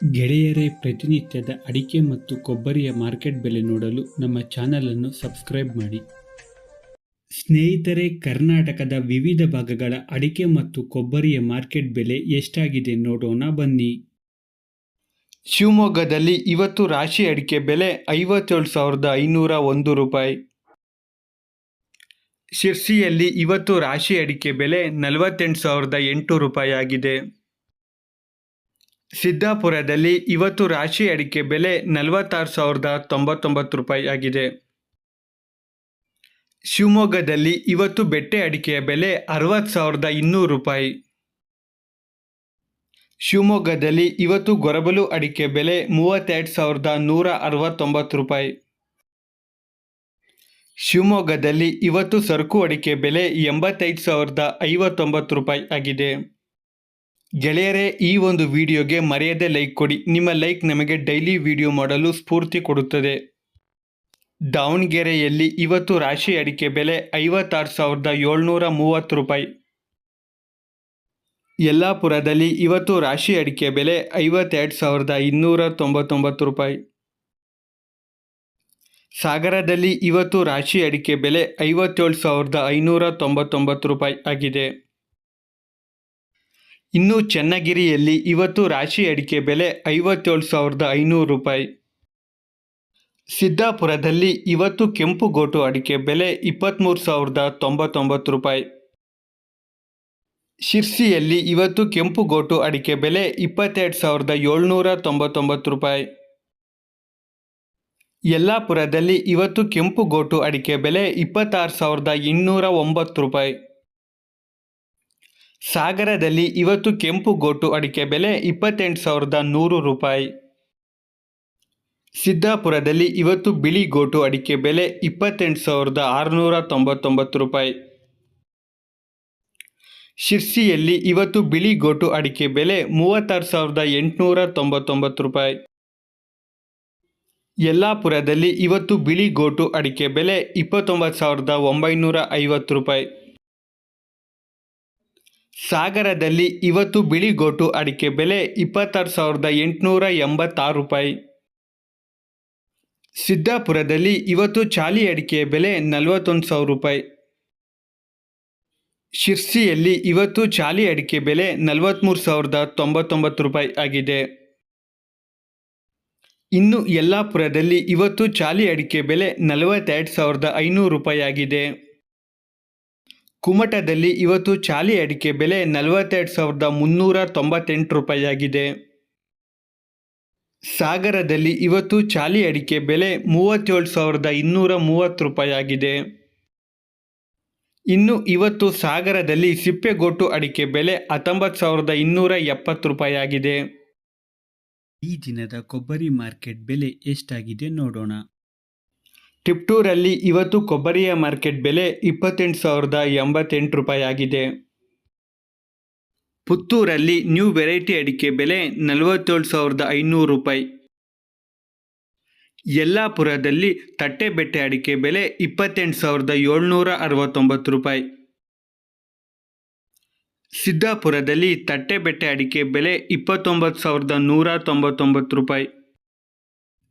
ಗೆಳೆಯರೇ, ಪ್ರತಿನಿತ್ಯದ ಅಡಿಕೆ ಮತ್ತು ಕೊಬ್ಬರಿಯ ಮಾರ್ಕೆಟ್ ಬೆಲೆ ನೋಡಲು ನಮ್ಮ ಚಾನಲನ್ನು ಸಬ್ಸ್ಕ್ರೈಬ್ ಮಾಡಿ. ಸ್ನೇಹಿತರೆ, ಕರ್ನಾಟಕದ ವಿವಿಧ ಭಾಗಗಳ ಅಡಿಕೆ ಮತ್ತು ಕೊಬ್ಬರಿಯ ಮಾರ್ಕೆಟ್ ಬೆಲೆ ಎಷ್ಟಾಗಿದೆ ನೋಡೋಣ ಬನ್ನಿ. ಶಿವಮೊಗ್ಗದಲ್ಲಿ ಇವತ್ತು ರಾಶಿ ಅಡಿಕೆ ಬೆಲೆ ಐವತ್ತೇಳು ಸಾವಿರದ ಐನೂರ ಒಂದು ರೂಪಾಯಿ. ಶಿರ್ಸಿಯಲ್ಲಿ ಇವತ್ತು ರಾಶಿ ಅಡಿಕೆ ಬೆಲೆ ನಲವತ್ತೆಂಟು ಸಾವಿರದ ಎಂಟು ರೂಪಾಯಿ ಆಗಿದೆ. ಸಿದ್ದಾಪುರದಲ್ಲಿ ಇವತ್ತು ರಾಶಿ ಅಡಿಕೆ ಬೆಲೆ ನಲವತ್ತಾರು ಸಾವಿರದ ತೊಂಬತ್ತೊಂಬತ್ತು ರೂಪಾಯಿ ಆಗಿದೆ. ಶಿವಮೊಗ್ಗದಲ್ಲಿ ಇವತ್ತು ಬೆಟ್ಟೆ ಅಡಿಕೆಯ ಬೆಲೆ ಅರವತ್ತು ಸಾವಿರದ ಇನ್ನೂರು ರೂಪಾಯಿ. ಶಿವಮೊಗ್ಗದಲ್ಲಿ ಇವತ್ತು ಗೊರಬಲು ಅಡಿಕೆ ಬೆಲೆ ಮೂವತ್ತೆರಡು ಸಾವಿರದ ನೂರ ಅರವತ್ತೊಂಬತ್ತು ರೂಪಾಯಿ. ಶಿವಮೊಗ್ಗದಲ್ಲಿ ಇವತ್ತು ಸರಕು ಅಡಿಕೆ ಬೆಲೆ ಎಂಬತ್ತೈದು ಸಾವಿರದ ಐವತ್ತೊಂಬತ್ತು ರೂಪಾಯಿ ಆಗಿದೆ. ಗೆಳೆಯರೇ, ಈ ಒಂದು ವಿಡಿಯೋಗೆ ಮರೆಯದೆ ಲೈಕ್ ಕೊಡಿ. ನಿಮ್ಮ ಲೈಕ್ ನಮಗೆ ಡೈಲಿ ವಿಡಿಯೋ ಮಾಡಲು ಸ್ಫೂರ್ತಿ ಕೊಡುತ್ತದೆ. ದಾವಣಗೆರೆಯಲ್ಲಿ ಇವತ್ತು ರಾಶಿ ಅಡಿಕೆ ಬೆಲೆ ಐವತ್ತಾರು ಸಾವಿರದ ಏಳ್ನೂರ ಮೂವತ್ತು ರೂಪಾಯಿ. ಯಲ್ಲಾಪುರದಲ್ಲಿ ಇವತ್ತು ರಾಶಿ ಅಡಿಕೆ ಬೆಲೆ ಐವತ್ತೆರಡು ಸಾವಿರದ ಇನ್ನೂರ ತೊಂಬತ್ತೊಂಬತ್ತು ರೂಪಾಯಿ. ಸಾಗರದಲ್ಲಿ ಇವತ್ತು ರಾಶಿ ಅಡಿಕೆ ಬೆಲೆ ಐವತ್ತೇಳು ಸಾವಿರದ ಐನೂರ ತೊಂಬತ್ತೊಂಬತ್ತು ರೂಪಾಯಿ ಆಗಿದೆ. ಇನ್ನು ಚನ್ನಗಿರಿಯಲ್ಲಿ ಇವತ್ತು ರಾಶಿ ಅಡಿಕೆ ಬೆಲೆ ಐವತ್ತೇಳು ಸಾವಿರದ ಐನೂರು ರೂಪಾಯಿ. ಸಿದ್ದಾಪುರದಲ್ಲಿ ಇವತ್ತು ಕೆಂಪು ಗೋಟು ಅಡಿಕೆ ಬೆಲೆ ಇಪ್ಪತ್ತ್ಮೂರು ಸಾವಿರದ ತೊಂಬತ್ತೊಂಬತ್ತು ರೂಪಾಯಿ. ಶಿರ್ಸಿಯಲ್ಲಿ ಇವತ್ತು ಕೆಂಪು ಗೋಟು ಅಡಿಕೆ ಬೆಲೆ ಇಪ್ಪತ್ತೆರಡು ಸಾವಿರದ ಏಳ್ನೂರ ತೊಂಬತ್ತೊಂಬತ್ತು ರೂಪಾಯಿ. ಯಲ್ಲಾಪುರದಲ್ಲಿ ಇವತ್ತು ಕೆಂಪು ಗೋಟು ಅಡಿಕೆ ಬೆಲೆ ಇಪ್ಪತ್ತಾರು ಸಾವಿರದ ಇನ್ನೂರ ಒಂಬತ್ತು ರೂಪಾಯಿ. ಸಾಗರದಲ್ಲಿ ಇವತ್ತು ಕೆಂಪು ಗೋಟು ಅಡಿಕೆ ಬೆಲೆ ಇಪ್ಪತ್ತೆಂಟು ಸಾವಿರದ ನೂರು ರೂಪಾಯಿ. ಸಿದ್ದಾಪುರದಲ್ಲಿ ಇವತ್ತು ಬಿಳಿ ಗೋಟು ಅಡಿಕೆ ಬೆಲೆ ಇಪ್ಪತ್ತೆಂಟು ಸಾವಿರದ ಆರುನೂರ ತೊಂಬತ್ತೊಂಬತ್ತು ರೂಪಾಯಿ. ಶಿರ್ಸಿಯಲ್ಲಿ ಇವತ್ತು ಬಿಳಿ ಗೋಟು ಅಡಿಕೆ ಬೆಲೆ ಮೂವತ್ತಾರು ಸಾವಿರದ ಎಂಟುನೂರ ತೊಂಬತ್ತೊಂಬತ್ತು ರೂಪಾಯಿ. ಯಲ್ಲಾಪುರದಲ್ಲಿ ಇವತ್ತು ಬಿಳಿ ಗೋಟು ಅಡಿಕೆ ಬೆಲೆ ಇಪ್ಪತ್ತೊಂಬತ್ತು ಸಾವಿರದ ಒಂಬೈನೂರ ಐವತ್ತು ರೂಪಾಯಿ. ಸಾಗರದಲ್ಲಿ ಇವತ್ತು ಬಿಳಿ ಗೋಟು ಅಡಿಕೆ ಬೆಲೆ ಇಪ್ಪತ್ತಾರು ಸಾವಿರದ ಎಂಟುನೂರ ಎಂಬತ್ತಾರು ರೂಪಾಯಿ. ಸಿದ್ದಾಪುರದಲ್ಲಿ ಇವತ್ತು ಚಾಲಿ ಅಡಿಕೆ ಬೆಲೆ ನಲವತ್ತೊಂದು ಸಾವಿರ ರೂಪಾಯಿ. ಶಿರ್ಸಿಯಲ್ಲಿ ಇವತ್ತು ಚಾಲಿ ಅಡಿಕೆ ಬೆಲೆ ನಲವತ್ತ್ಮೂರು ಸಾವಿರದ ತೊಂಬತ್ತೊಂಬತ್ತು ರೂಪಾಯಿ ಆಗಿದೆ. ಇನ್ನು ಯಲ್ಲಾಪುರದಲ್ಲಿ ಇವತ್ತು ಚಾಲಿ ಅಡಿಕೆ ಬೆಲೆ ನಲವತ್ತೆರಡು ಸಾವಿರದ ಐನೂರು ರೂಪಾಯಿ ಆಗಿದೆ. ಕುಮಟದಲ್ಲಿ ಇವತ್ತು ಚಾಲಿ ಅಡಿಕೆ ಬೆಲೆ ನಲವತ್ತೆರಡು ಸಾವಿರದ ಮುನ್ನೂರ ತೊಂಬತ್ತೆಂಟು ರೂಪಾಯಿಯಾಗಿದೆ. ಸಾಗರದಲ್ಲಿ ಇವತ್ತು ಚಾಲಿ ಅಡಿಕೆ ಬೆಲೆ ಮೂವತ್ತೇಳು ಸಾವಿರದ ಇನ್ನೂರ ಮೂವತ್ತು ರೂಪಾಯಿಯಾಗಿದೆ. ಇನ್ನು ಇವತ್ತು ಸಾಗರದಲ್ಲಿ ಸಿಪ್ಪೆಗೋಟು ಅಡಿಕೆ ಬೆಲೆ ಹತ್ತೊಂಬತ್ತು ಸಾವಿರದ ಇನ್ನೂರ ಎಪ್ಪತ್ತು ರೂಪಾಯಿಯಾಗಿದೆ. ಈ ದಿನದ ಕೊಬ್ಬರಿ ಮಾರ್ಕೆಟ್ ಬೆಲೆ ಎಷ್ಟಾಗಿದೆ ನೋಡೋಣ. ಟಿಪ್ಟೂರಲ್ಲಿ ಇವತ್ತು ಕೊಬ್ಬರಿಯ ಮಾರ್ಕೆಟ್ ಬೆಲೆ ಇಪ್ಪತ್ತೆಂಟು ಸಾವಿರದ ಎಂಬತ್ತೆಂಟು ರೂಪಾಯಿ ಆಗಿದೆ ಪುತ್ತೂರಲ್ಲಿ ನ್ಯೂ ವೆರೈಟಿ ಅಡಿಕೆ ಬೆಲೆ ನಲವತ್ತೇಳು ಸಾವಿರದ ಐನೂರು ರೂಪಾಯಿ. ಯಲ್ಲಾಪುರದಲ್ಲಿ ತಟ್ಟೆಬೆಟ್ಟೆ ಅಡಿಕೆ ಬೆಲೆ ಇಪ್ಪತ್ತೆಂಟು ಸಾವಿರದ ಏಳ್ನೂರ ಅರವತ್ತೊಂಬತ್ತು ರೂಪಾಯಿ. ಸಿದ್ದಾಪುರದಲ್ಲಿ ತಟ್ಟೆಬೆಟ್ಟೆ ಅಡಿಕೆ ಬೆಲೆ ಇಪ್ಪತ್ತೊಂಬತ್ತು ಸಾವಿರದ ನೂರ ತೊಂಬತ್ತೊಂಬತ್ತು ರೂಪಾಯಿ.